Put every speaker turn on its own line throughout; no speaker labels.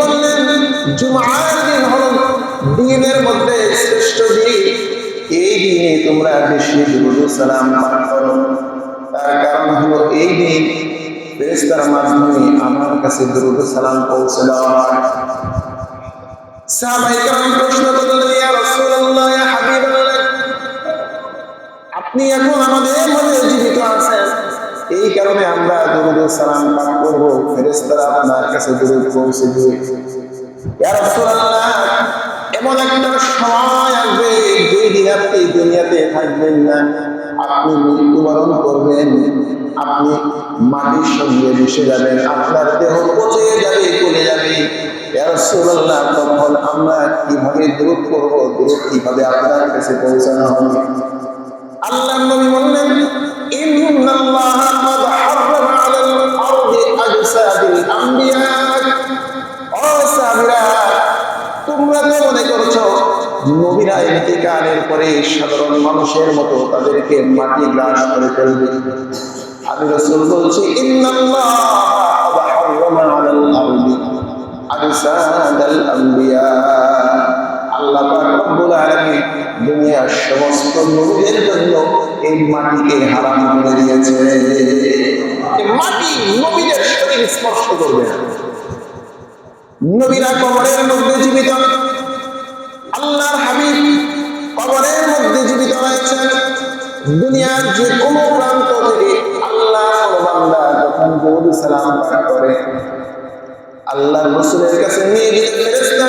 বললেন, জুমার দিন হল দিনের মধ্যে শ্রেষ্ঠ দিন। এই দিনে তোমরা বেশি সালাম করো। তার কারণ এই দিন ফেরেশতার মাধ্যমে আমার কাছে সালাম পৌঁছে দেওয়া আপনি এখন আমাদের মধ্যে জীবিত আছেন? এই কারণে আমরা দুরুদ সালাম পাঠ করব, ফেরেশতারা আপনার কাছে দুরুদ পৌঁছে দিবে। ইয়া রাসূলুল্লাহ, এমন একটা সময় আসবে, যেই দিন আপনি দুনিয়াতে থাকবেন না। আপনি মৃত্যুবরণ করবেন, আপনি মাটির সঙ্গে মিশে যাবেন, আপনার দেহ পচে যাবে, গলে যাবে। রাসূলুল্লাহ, তখন আমরা কীভাবে দূর করব দূর কীভাবে আপনার কাছে পৌঁছানো হবে? আল্লাহ নবী বললেন, ইন্নাল্লাহ কদ হারাম আলাল আরদি আজসাদিল আমবিয়া। ও সাহাবীরা, তোমরা তো মনে করছ, নবীরা ইন্তিকালের পরে সাধারণ মানুষের মতো তাদেরকে মাটি গ্রাস করে ফেলবে। আমি রসুল বলছি আল্লাহ রব্বুল আলামিন দুনিয়ার সমস্ত নবীদের জন্য এই মাটিকে হারাম করে দিয়েছে মাটি নবীদের শরীর স্পর্শ করবে নবীরা কবরের মধ্যে জীবিত। আল্লাহর হাবিব কবরের মধ্যে জীবিত রয়েছেন। দুনিয়ার যে কোনো প্রান্ত থেকে আল্লাহ বান্দা যখন সালাম পাঠ করে আল্লাহর রাসূলের কাছে নিয়ে ফেরেশতা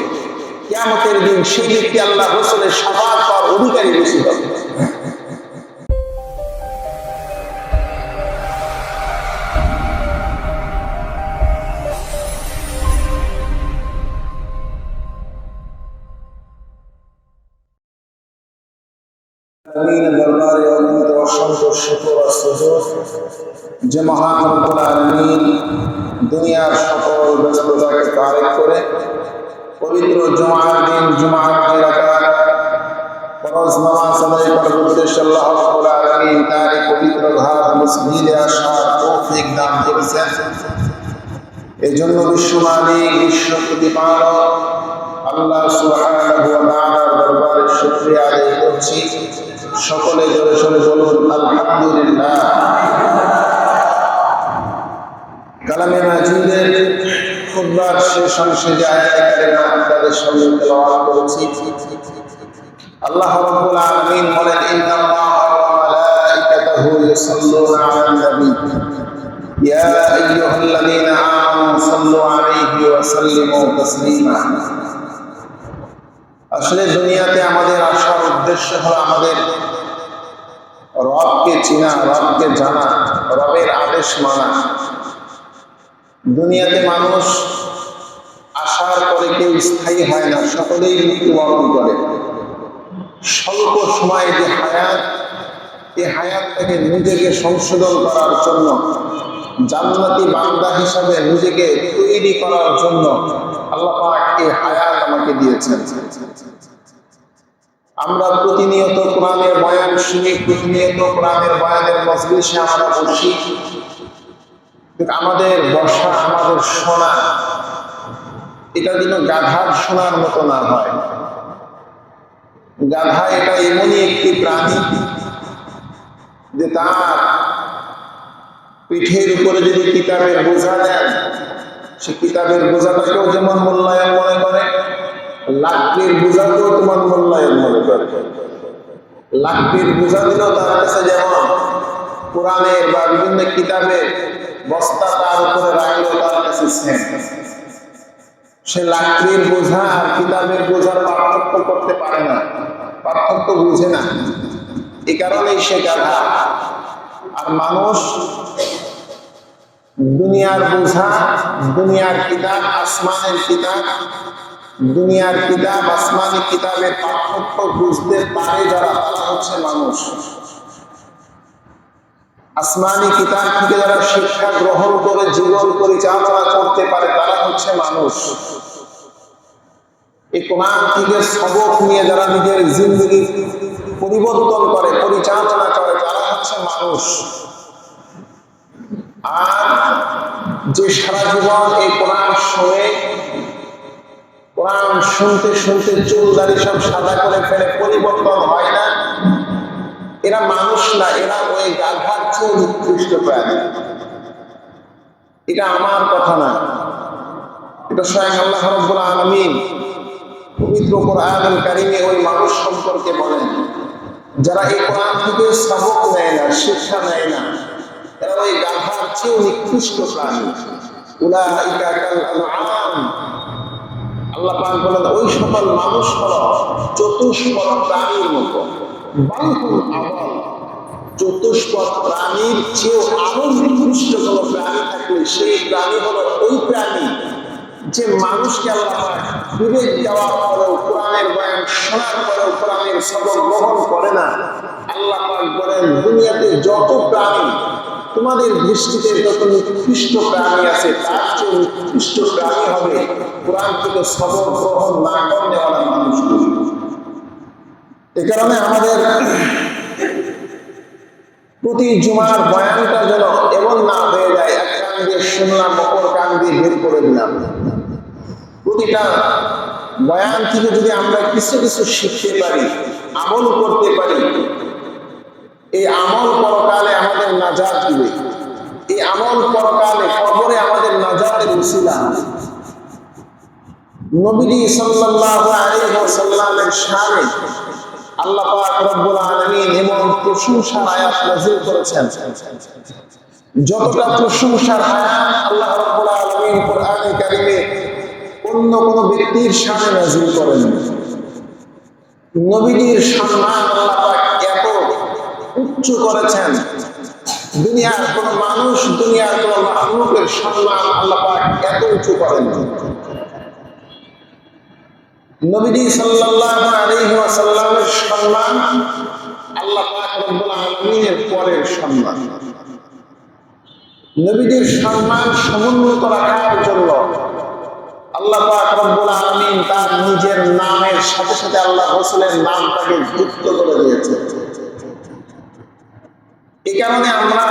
কিয়ামতের দিন সেই ব্যক্তি আল্লাহ রসুলের সাফাত পাওয়ার অধিকারী বেশি হবে। দুনিয়ার সকল ব্যস্ততাকে তারেক করে পবিত্র জুমার দিন, জুমার রাকাত ফরজ নামাজ আদায় করার উদ্দেশ্যে আল্লাহ রাব্বুল আলামিন তার পবিত্র ঘাট মসজিদে আসার তৌফিক দান করেছেন। এই জন্য বিশ্ব প্রতিপালক আল্লাহ সুবহানাহু ওয়া তাআলার দরবারে শুকরিয়া আদায় করছি। সকলে জোরে সোরে বলুন, আলহামদুলিল্লাহ। কালামে মাজিদের খুতবার শেষ অংশে যে আয়াতে কারিমা আপনাদের সামনে তেলাওয়াত করেছি। আল্লাহ রাব্বুল আলামিন বলেন, ইন্নাল্লাহা ওয়া মালাইকাতাহু ইউসাল্লুনা আলান নবী। ইয়া আইয়ুহাল্লাযীনা আমানু সাল্লু আলাইহি ওয়া সাল্লিমু তাসলিমা। আসলে দুনিয়াতে আমাদের আসার উদ্দেশ্য হলো আমাদের রবকে চিনা, রবকে জানা, রবের আদেশ মানা। দুনিয়াতে মানুষ আসার পরে কেউ স্থায়ী হয় না, সকলেই মৃত্যুবরণ করে। স্বল্প সময়ে যে হায়াত এই হায়াতটাকে নিজেকে সংশোধন করার জন্য, জান্নাতি বান্দা হিসাবে নিজেকে তৈরি করার জন্য আল্লাহ পাক এই হায়াত আমাকে দিয়েছেন। আমরা প্রতিনিয়ত কোরআনের বয়ান শুনি, প্রতিনিয়ত কোরআনের বয়ানের মজলিসে আমরা বসি। কিন্তু আমাদের বসা আমাদের শোনা এটা যেন গাধার সোনার মতো না হয়। গাধা এটা এমনই একটি প্রাণী যে তার পিঠের উপরে যদি কিতাবের বোঝা দেন, সে কিতাবের বোঝাটাকেও যেমন মূল্যায়ন মনে করে, লাকড়ির বোঝাকেও তোমার মূল্যায়ন মনে করে। লাকড়ির বোঝা দিলেও তার কাছে যেমন কোরআনের বা বিভিন্ন কিতাবের বস্তা তার উপরে রাখলেও তার কাছে সে লাকড়ির বোঝা আর কিতাবের বোঝার পার্থক্য করতে পারে না। পার্থক্য বুঝে না। এই কারণেই সে গাধা। আর মানুষ দুনিয়ার বোঝা, দুনিয়ার কিতাব, আসমানের কিতাব, দুনিয়ার কিতাব, আসমানি কিতাবের পার্থক্য বুঝতে পারে যারা, তারা হচ্ছে মানুষ। আসমানি কিতাব থেকে যারা শিক্ষা গ্রহণ করে, জীবন পরিচালনা করতে পারে, তারা হচ্ছে মানুষ। এই কোরআন থেকে সবক নিয়ে যারা নিজের জিন্দগি পরিবর্তন করে, পরিচালনা করে, তারা হচ্ছে মানুষ। আর যে সারা জীবন এই কোরআন শুনে, কোরআন শুনতে শুনতে চুল দাড়ি সব সাদা করে ফেলে, পরিবর্তন হয় না। এরা মানুষ না, এরা ওই গাধার চেয়ে নিকৃষ্ট প্রাণী। এটা আমার কথা না। এটা স্বয়ং আল্লাহ রব্বুল আলামিন পবিত্র কোরআনুল কারিমে ওই মানুষ সম্পর্কে বলেন। যারা এই কোরআন থেকে সবক নেয় না, শিক্ষা নেয় না, এরা ওই গাধার চেয়েও নিকৃষ্ট প্রাণী। আনআম। আল্লাহ পাক বলেন, ওই সকল মানুষ হলো চতুষ্পদ প্রাণীর মতো। বালকুল আবল চতুষ্পদ প্রাণীর চেয়েও আরও নিকৃষ্ট কোনো প্রাণী থাকলে সেই প্রাণী হলো ওই প্রাণী যে মানুষকে আল্লাহ বিবেক দেওয়ার পরেও কোরআনের বয়ান শোনার পরেও কোরআনের সবক গ্রহণ করে না। আল্লাহ বলেন, দুনিয়াতে যত প্রাণী, তোমাদের দৃষ্টিতে যত নিকৃষ্ট প্রাণী আছে, তার চেয়ে নিকৃষ্ট প্রাণী হবে। কোরআন থেকে সবক গ্রহণ না করলে এ কারণে আমাদের প্রতি জুমার বয়ানটা যেন এমন না হয়ে যায়, এক কান দিয়ে শুনলাম, অপর কান দিয়ে বের করে দিলাম। প্রতিটা বয়ান থেকে যদি আমরা কিছু কিছু শিখতে পারি, আমল করতে পারি, এই আমল পরকালে আমাদের নাজার দিবে। এই আমল পরকালে কবরে আমাদের নাজাতের উসিলা। নবীজি সাল্লাল্লাহু আলাইহি ওয়াসাল্লামের শানে আল্লাহ পাক রব্বুল আলামিন এমন আয়াত নাযিল করেছেন। যতটা আল্লাহ রব্বুল আলামিন কোরআনে অন্য কোন ব্যক্তির সামনে নাযিল করেন সম্মান আল্লাহ পাক এত উচ্চ করেছেন। দুনিয়ার কোন মানুষ দুনিয়ার কোন মাহলুকের সম্মান আল্লাহ পাক এত উঁচু করেন নবীজি সাল্লাল্লাহু আলাইহি ওয়াসাল্লামের সম্মান, আল্লাহ পাক রব্বুল আলামিনের পরের সম্মান। নবীজির সম্মান সমুন্নত রাখার জন্য আল্লাহ পাক রব্বুল আলামিন তার নিজের নামের সাথে সাথে আল্লাহ রাসূলের নামটাকে যুক্ত করে দিয়েছে এই কারণে আমরা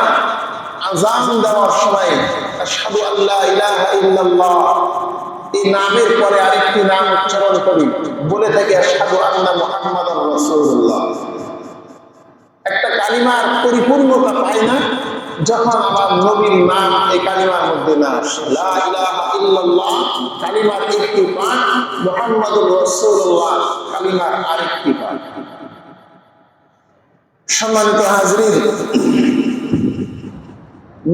আজান দেওয়ার সময় আশহাদু আল্লাহ ইলাহা ইল্লাল্লাহ এই নামের পরে আরেকটি নাম উচ্চারণ করি। বলে থাকি, আশহাদু আন্না রাসূলুল্লাহ। একটা কালিমার পরিপূর্ণতা পাই না, যখন আমার নবীর নাম এই কালিমার মধ্যে না আসে। কালিমার একটি পাঠ, মুহাম্মাদুর রাসূলুল্লাহ, কালিমার আরেকটি পাঠ। সম্মানিত হাজরিন,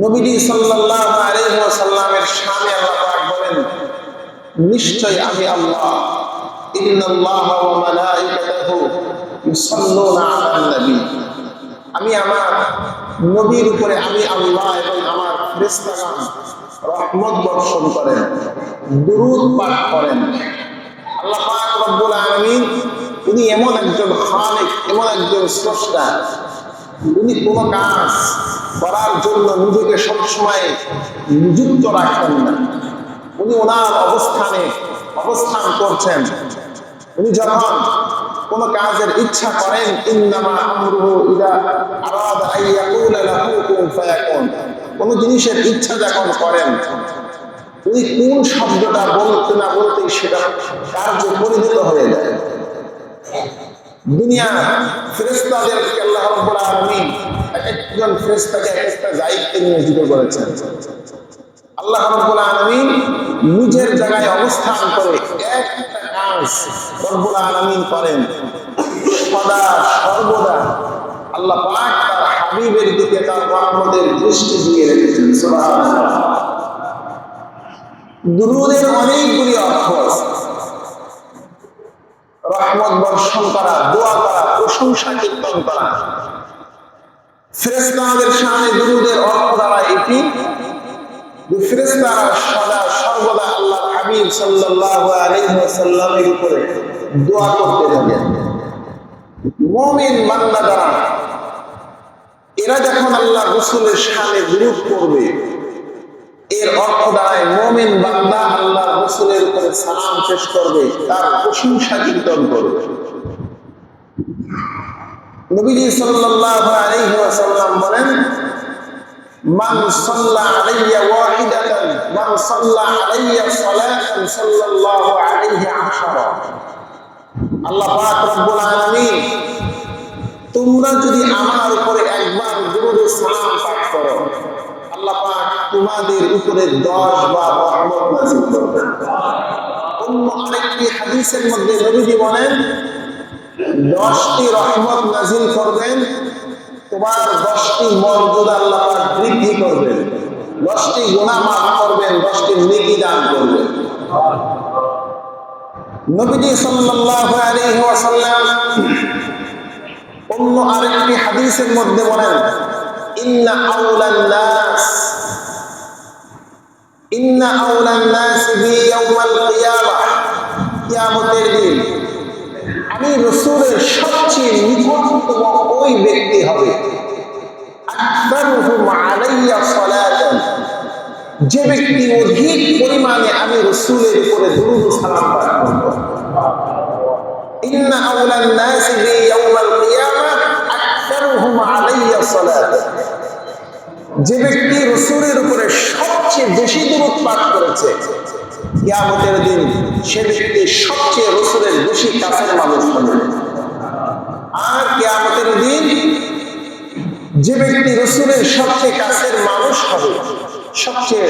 নবীজি সাল্লাল্লাহু আলাইহি ওয়াসাল্লামের শানে আল্লাহ পাক বলেন নিশ্চয় আমি আল্লাহ। ইন্নাল্লাহা ওয়া মালাইকাতাহু ইউসাল্লুনা আলান নবী। আমি আমার নবীর উপরে আমি আল্লাহ এবং আমার ফেরেশতাগণ রহমত বর্ষণ করেন, দুরূদ পাঠ করেন। আল্লাহ পাক রব্বুল আলামিন উনি এমন একজন খালিক, এমন একজন স্রষ্টা। উনি কোনো কাজ করার জন্য নিজেকে সবসময় নিযুক্ত রাখেন না। উনি ওনার অবস্থানে অবস্থান করছেন। উনি যখন কোন কাজের ইচ্ছা করেন, ইন্নামা আমরুহু ইদা আরাদা লাহু কুন ফায়াকুন। কোন জিনিসের ইচ্ছা যখন করেন, উনি কোন শব্দটা বলতে না বলতে সেটা কার্য পরিণত হয়ে যায়। দুনিয়া ফেরেশতাদেরকে আল্লাহ রাব্বুল আলামিন এক একজন ফেরেশতাকে এক একটা দায়িত্বে নিয়োজিত করেছেন। আল্লাহ রাব্বুল নিজের জায়গায় অবস্থান করে একটা কাজ রব্বুল করেন। সদা, সর্বদা। আল্লাহ পাক তার হাবিবের দিকে, তার রহমতের দৃষ্টি দিয়ে রেখেছেন। দুরুদের অনেকগুলি অর্থ রহমত বর্ষণ করা, দোয়া করা, প্রশংসা কীর্তন করা। ফেরেস্তাদের সামনে দুরুদের অর্থ দ্বারা এটি দ্বারা এরা যখন আল্লাহ রসুলের এর অর্থ দাঁড়ায় মোমেন বান্দা আল্লাহ রসুলের উপরে সালাম শেষ করবে, তার প্রশংসা কীর্তন করবে। নবীজি সাল্লাল্লাহু আলাইহি ওয়াসাল্লাম বলেন মান সাল্লা আলাইয়া ওয়াহিদাতান, মান সাল্লা আলাইয়া সালাতান সাল্লাল্লাহু আলাইহি আশারা। আল্লাহ পাক রব্বুল আলামিন, তোমরা যদি আমার উপরে একবার দুরূদ সালাম পাঠ করো, আল্লাহ পাক তোমাদের উপরে 10 বার রহমত নাযিল করবেন অন্য আরেকটি হাদিসের মধ্যে নবীজি বলেন, দশটি রহমত নাজিল করবেন তোমার দশটি মর্যাদা আল্লাহ পাক বৃদ্ধি করবেন, দশটি গুনাহ মাফ করবেন, দশটি নেকি দান করবেন। নবীজি সাল্লাল্লাহু আলাইহি ওয়াসাল্লাম অন্য আরেকটি হাদিসের মধ্যে বলেন, ইন্না আউলান নাস ইন্না আউলান নাস বি ইয়াউমাল কিয়ামাহ কিয়ামতের দিন। আমি রসুলের সবচেয়ে নিকটতম ওই ব্যক্তি হবে। যে ব্যক্তি অধিক পরিমাণে আমি রসুলের উপরে দুরূদ সালাম পাঠ করব। যে ব্যক্তি রসুলের উপরে সবচেয়ে বেশি দূরত পাঠ করেছে কিয়ামতের দিন সে ব্যক্তি সবচেয়ে রসুলের বেশি কাছের মানুষ হবে। আর কিয়ামতের দিন যে ব্যক্তি রসুলের সবচেয়ে কাছের মানুষ হবে, সবচেয়ে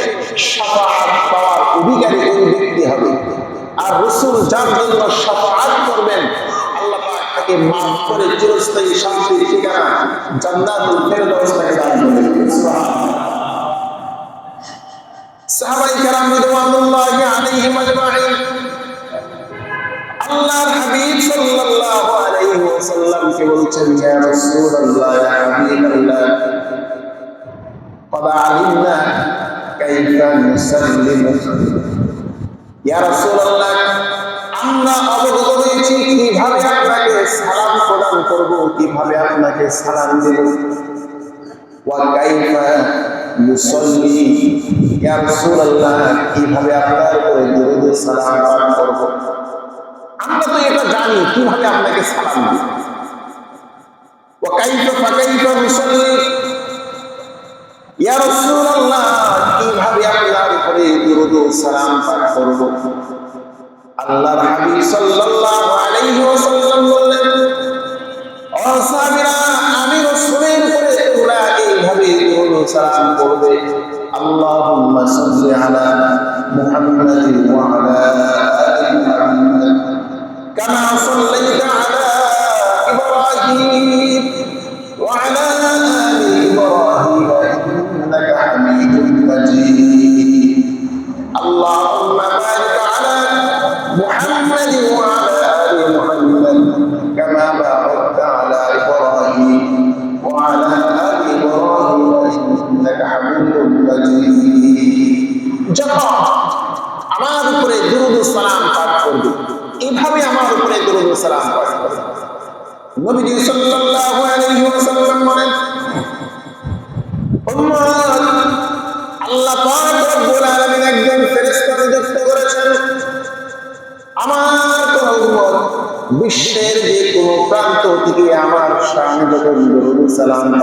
সাফাত পাওয়ার অধিকারী ওই ব্যক্তি হবে। আর রসুল যার জন্য সাফাত করবেন, আল্লাহ তাকে মাফ করে চিরস্থায়ী শান্তির ঠিকানা দান করবেন। সুবহানাল্লাহ। সাহাবাই কেরাম রিদওয়ানুল্লাহি আলাইহিম আজমাইন আল্লাহর হাবিব সাল্লাল্লাহু আলাইহি ওয়াসাল্লাম কে বলছেন ইয়া রাসূলুল্লাহ ইয়া হাবিবাল্লাহ قد علمنا كيف نسلم ইয়া রাসূলুল্লাহ আমরা অবগত হয়েছি কিভাবে আপনাকে সালাম প্রদান করব কিভাবে আপনাকে সালাম দেব ওয়া কাইফা মুসল্লি ইয়া রাসূলুল্লাহ, কীভাবে আপনার উপরে দরুদ ও সালাম পাঠ করব? আমরা তো এটা জানি, কীভাবে আপনাকে সালাম দিব? কাইফা ফাকাইফা মুসল্লি ইয়া রাসূলুল্লাহ, কীভাবে আপনার উপরে দরুদ ও সালাম পাঠ করব? আল্লাহর হাবিব সাল্লাল্লাহু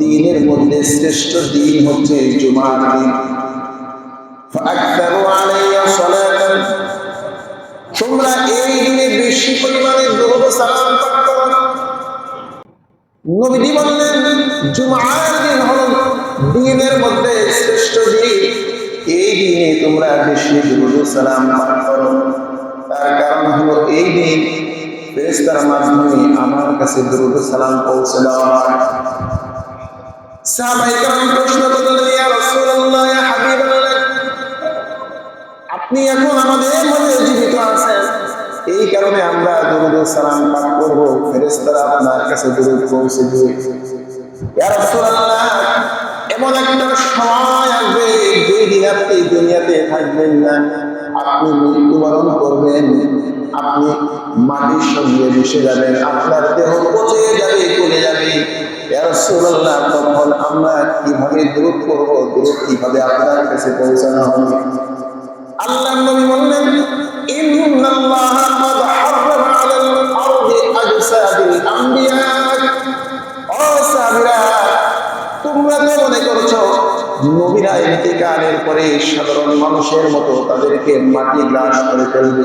দিনের মধ্যে শ্রেষ্ঠ দিন হচ্ছে জুমার দিন। তোমরা এই দিনে বেশি পরিমাণে দৌড় সালাম নবীজি বললেন, জুমার দিন হল দিনের মধ্যে শ্রেষ্ঠ দিন। এই দিনে তোমরা বেশি দৌড় সালাম করো। তার কারণ হলো এই দিন মাধ্যমে আমার কাছে দৌড় সালাম পৌঁছে দেওয়া আপনি এখন আমাদের মধ্যে জীবিত আছেন। এই কারণে আমরা দুরুদ সালাম পাঠ করব। ফেরেশতারা আপনার কাছে দুরুদ পৌঁছে দিবে। এমন একটা সময় আসবে, যেই দিন আপনি দুনিয়াতে থাকবেন না। আপনি মৃত্যুবরণ করবেন। আপনি মাটির সঙ্গে মিশে যাবেন, আপনার দেহ পচে যাবে চলে যাবে। আমরা কীভাবে আপনার কাছে পৌঁছানো আল্লাহ নবী বললেন তোমরা তো মনে করছ, নবীরা ইন্তেকালের পরে সাধারণ মানুষের মতো তাদেরকে মাটি গ্রাস করে ফেলবে।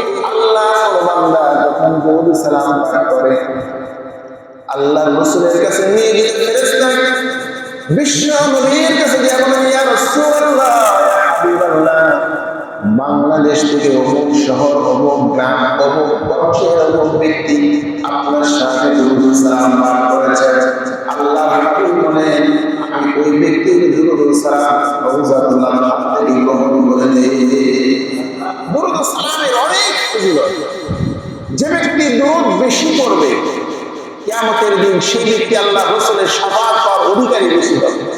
বাংলাদেশ থেকে অমুক শহর, অমুক গ্রাম, অমুক বংশের অমুক ব্যক্তি আপনার সাথে সালাম পাঠ করেছেন আল্লাহ আমি ওই অনেক যে ব্যক্তি দুধ বেশি করবে কেমতের দিন সেই ব্যক্তি আল্লাহ রসুলের সবার পর অধিকারী বেশি হবে